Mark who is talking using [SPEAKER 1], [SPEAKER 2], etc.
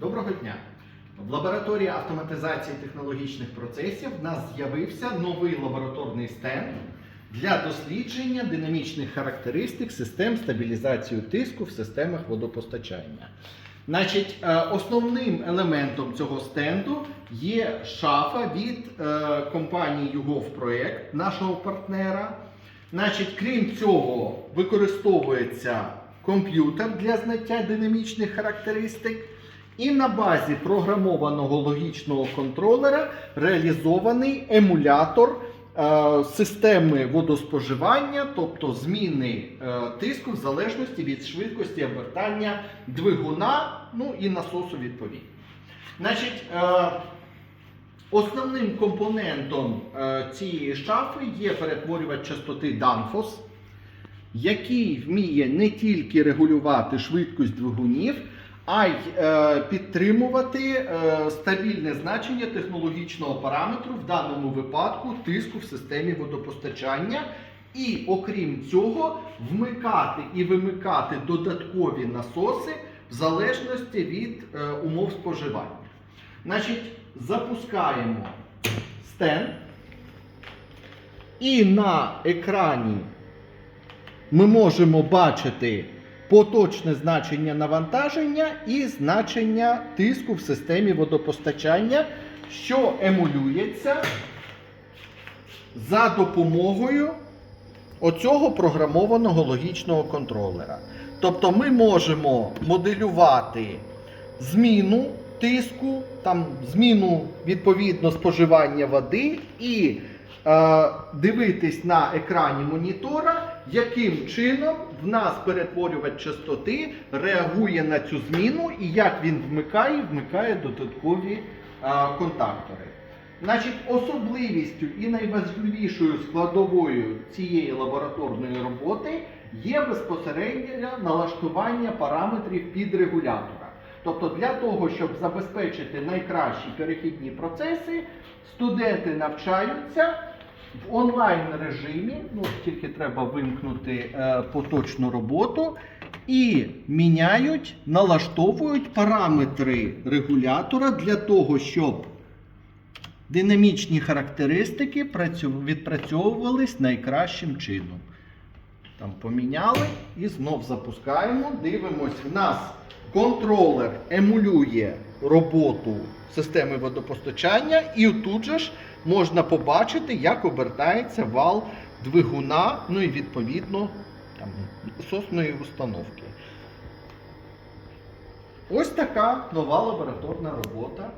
[SPEAKER 1] Доброго дня! В лабораторії автоматизації технологічних процесів в нас з'явився новий лабораторний стенд для дослідження динамічних характеристик систем стабілізації тиску в системах водопостачання. Значить, е, основним елементом цього стенду є шафа від е, компанії Project, нашого партнера. Значить, крім цього, використовується комп'ютер для знаття динамічних характеристик. І на базі програмованого логічного контролера реалізований емулятор е, системи водоспоживання, тобто зміни е, тиску в залежності від швидкості обертання двигуна, ну і насосу відповідно. Значить, е, основним компонентом е, цієї шафи є перетворювач частоти Danfoss, який вміє не тільки регулювати швидкість двигунів, а й е, підтримувати е, стабільне значення технологічного параметру, в даному випадку тиску в системі водопостачання. І окрім цього, вмикати і вимикати додаткові насоси в залежності від е, умов споживання. Значить, запускаємо стенд. І на екрані ми можемо бачити поточне значення навантаження і значення тиску в системі водопостачання, що емулюється за допомогою оцього програмованого логічного контролера. Тобто ми можемо моделювати зміну тиску, там зміну відповідно споживання води і дивитись на екрані монітора, яким чином в нас перетворювач частоти реагує на цю зміну і як він вмикає, вмикає додаткові е, контактори. Значить, особливістю і найважливішою складовою цієї лабораторної роботи є безпосередньо налаштування параметрів підрегулятора. Тобто для того, щоб забезпечити найкращі перехідні процеси, студенти навчаються в онлайн режимі, ну тільки треба вимкнути е, поточну роботу, і міняють, налаштовують параметри регулятора для того, щоб динамічні характеристики відпрацьовувались найкращим чином. Там поміняли і знов запускаємо. Дивимось, в нас контролер емулює роботу системи водопостачання, і тут же ж можна побачити, як обертається вал двигуна, ну і відповідно там, насосної установки. Ось така нова лабораторна робота.